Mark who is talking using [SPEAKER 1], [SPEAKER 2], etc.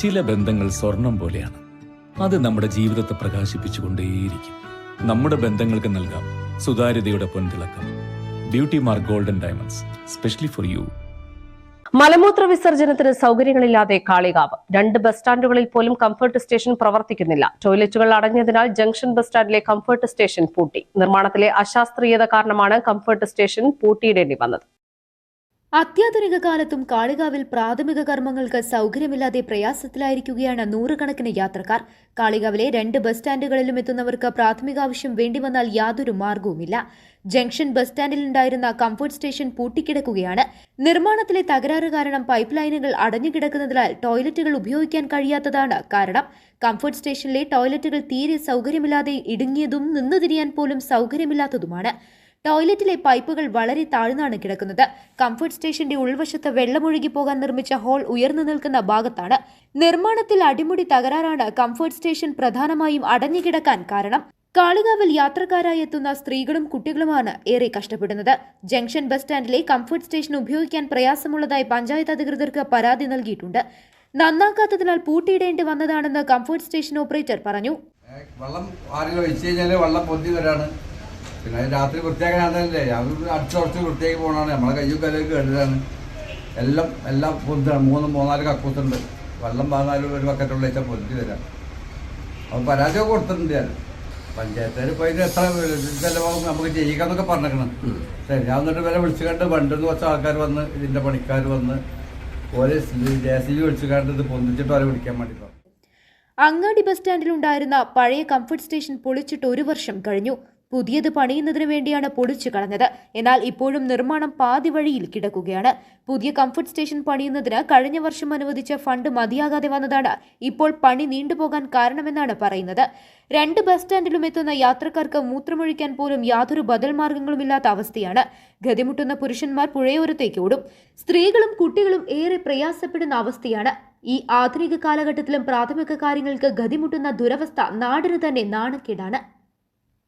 [SPEAKER 1] ചില ബന്ധങ്ങൾ സ്വർണം പോലെയാണ്. അത് നമ്മുടെ ജീവിതത്തെ പ്രകാശിപ്പിച്ചുകൊണ്ടേയിരിക്കും. നമ്മുടെ ബന്ധങ്ങൾക്ക് നൽകാം സുതാര്യതയുടെ പൊൻതിളക്കം. Beauty mark golden diamonds specially for you
[SPEAKER 2] മലമൂത്ര വിസർജനത്തിന് സൗകര്യങ്ങളില്ലാതെ കാളികാവ്. രണ്ട് ബസ് സ്റ്റാൻഡുകളിൽ പോലും കംഫർട്ട് സ്റ്റേഷൻ പ്രവർത്തിക്കുന്നില്ല. ടോയ്ലറ്റുകൾ അടഞ്ഞതിനാൽ ജംഗ്ഷൻ ബസ് സ്റ്റാൻഡിലെ കംഫർട്ട് സ്റ്റേഷൻ പൂട്ടി. നിർമ്മാണത്തിലെ അശാസ്ത്രീയത കാരണമാണ് കംഫർട്ട് സ്റ്റേഷൻ പൂട്ടിയിടേണ്ടി വന്നത്
[SPEAKER 3] അത്യാധുനിക കാലത്തും കാളികാവിൽ പ്രാഥമിക കർമ്മങ്ങൾക്ക് സൗകര്യമില്ലാതെ പ്രയാസത്തിലായിരിക്കുകയാണ് നൂറുകണക്കിന് യാത്രക്കാർ. കാളികാവിലെ രണ്ട് ബസ് സ്റ്റാൻഡുകളിലും എത്തുന്നവർക്ക് പ്രാഥമികാവശ്യം വേണ്ടിവന്നാൽ യാതൊരു മാർഗവുമില്ല. ജംഗ്ഷൻ ബസ് സ്റ്റാൻഡിലുണ്ടായിരുന്ന കംഫർട്ട് സ്റ്റേഷൻ പൂട്ടിക്കിടക്കുകയാണ്. നിർമ്മാണത്തിലെ തകരാറ് കാരണം പൈപ്പ് ലൈനുകൾ അടഞ്ഞുകിടക്കുന്നതിനാൽ ടോയ്ലറ്റുകൾ ഉപയോഗിക്കാൻ കഴിയാത്തതാണ് കാരണം. കംഫർട്ട് സ്റ്റേഷനിലെ ടോയ്ലറ്റുകൾ തീരെ സൗകര്യമില്ലാതെ ഇടുങ്ങിയതും നിന്നു തിരിയാൻ പോലും സൗകര്യമില്ലാത്തതുമാണ്. ടോയ്ലറ്റിലെ പൈപ്പുകൾ വളരെ താഴ്ന്നാണ് കിടക്കുന്നത്. കംഫർട്ട് സ്റ്റേഷന്റെ ഉൾവശത്ത് വെള്ളമൊഴുകി പോകാൻ നിർമ്മിച്ച ഹോൾ ഉയർന്നു നിൽക്കുന്ന ഭാഗത്താണ്. നിർമ്മാണത്തിൽ അടിമുടി തകരാറാണ് കംഫർട്ട് സ്റ്റേഷൻ പ്രധാനമായും അടഞ്ഞുകിടക്കാൻ കാരണം. കാളികാവിൽ യാത്രക്കാരായി എത്തുന്ന സ്ത്രീകളും കുട്ടികളുമാണ് ഏറെ കഷ്ടപ്പെടുന്നത്. ജംഗ്ഷൻ ബസ് സ്റ്റാൻഡിലെ കംഫർട്ട് സ്റ്റേഷൻ ഉപയോഗിക്കാൻ പ്രയാസമുള്ളതായി പഞ്ചായത്ത് അധികൃതർക്ക് പരാതി നൽകിയിട്ടുണ്ട്. നന്നാക്കാത്തതിനാൽ പൂട്ടിയിടേണ്ടി വന്നതാണെന്ന് കംഫർട്ട് സ്റ്റേഷൻ ഓപ്പറേറ്റർ പറഞ്ഞു.
[SPEAKER 4] വെള്ളം വെള്ളം പൊന്തി വരാണ്. പിന്നെ രാത്രി വൃത്തിയാക്കാനല്ലേ അവർ അടിച്ചുറച്ച് വൃത്തിയാക്കി പോകണതാണ് നമ്മളെ കയ്യും കലയും കേട്ടതാണ് എല്ലാം എല്ലാം പൊന്താണ് മൂന്ന് മൂന്നാൽ കക്കൂത്തുണ്ട് വെള്ളം പതിനാല് ഒരു ബക്കറ്റുള്ള വെച്ചാൽ പൊന്തി വരാം. അപ്പോൾ പരാതിയൊക്കെ കൊടുത്തിട്ടുണ്ട് ഞാൻ. പഞ്ചായത്തുകാർ ഇപ്പോൾ അതിന് എത്ര ചിലവാകും നമുക്ക് ചെയ്യിക്കാന്നൊക്കെ പറഞ്ഞേക്കണം. ശരി ഞാൻ എന്നിട്ട് വില വിളിച്ചു കണ്ട് പണ്ടെന്ന് കുറച്ച് ആൾക്കാർ വന്ന് ഇതിന്റെ പണിക്കാർ വന്ന് പോലീസ് ജെ സി ബി വിളിച്ചു കണ്ട് ഇത് പൊന്തിച്ചിട്ട് അവരെ വിളിക്കാൻ വേണ്ടി
[SPEAKER 3] അങ്ങാടി ബസ് സ്റ്റാൻഡിലുണ്ടായിരുന്ന പഴയ കംഫർട്ട് സ്റ്റേഷൻ പൊളിച്ചിട്ട് ഒരു വർഷം കഴിഞ്ഞു. പുതിയത് പണിയുന്നതിനു വേണ്ടിയാണ് പൊളിച്ചു കളഞ്ഞത്. എന്നാൽ ഇപ്പോഴും നിർമ്മാണം പാതി വഴിയിൽ കിടക്കുകയാണ്. പുതിയ കംഫർട്ട് സ്റ്റേഷൻ പണിയുന്നതിന് കഴിഞ്ഞ വർഷം അനുവദിച്ച ഫണ്ട് മതിയാകാതെ വന്നതാണ്. ഇപ്പോൾ പണി നീണ്ടുപോകാൻ കാരണമെന്നാണ് പറയുന്നത്. രണ്ട് ബസ് സ്റ്റാൻഡിലും എത്തുന്ന യാത്രക്കാർക്ക് മൂത്രമൊഴിക്കാൻ പോലും യാതൊരു ബദൽ മാർഗങ്ങളുമില്ലാത്ത അവസ്ഥയാണ്. ഗതിമുട്ടുന്ന പുരുഷന്മാർ പുഴയോരത്തേക്ക് ഓടും. സ്ത്രീകളും കുട്ടികളും ഏറെ പ്രയാസപ്പെടുന്ന അവസ്ഥയാണ്. ഈ ആധുനിക കാലഘട്ടത്തിലും പ്രാഥമിക കാര്യങ്ങൾക്ക് ഗതിമുട്ടുന്ന ദുരവസ്ഥ നാടിന് തന്നെ നാണക്കേടാണ്.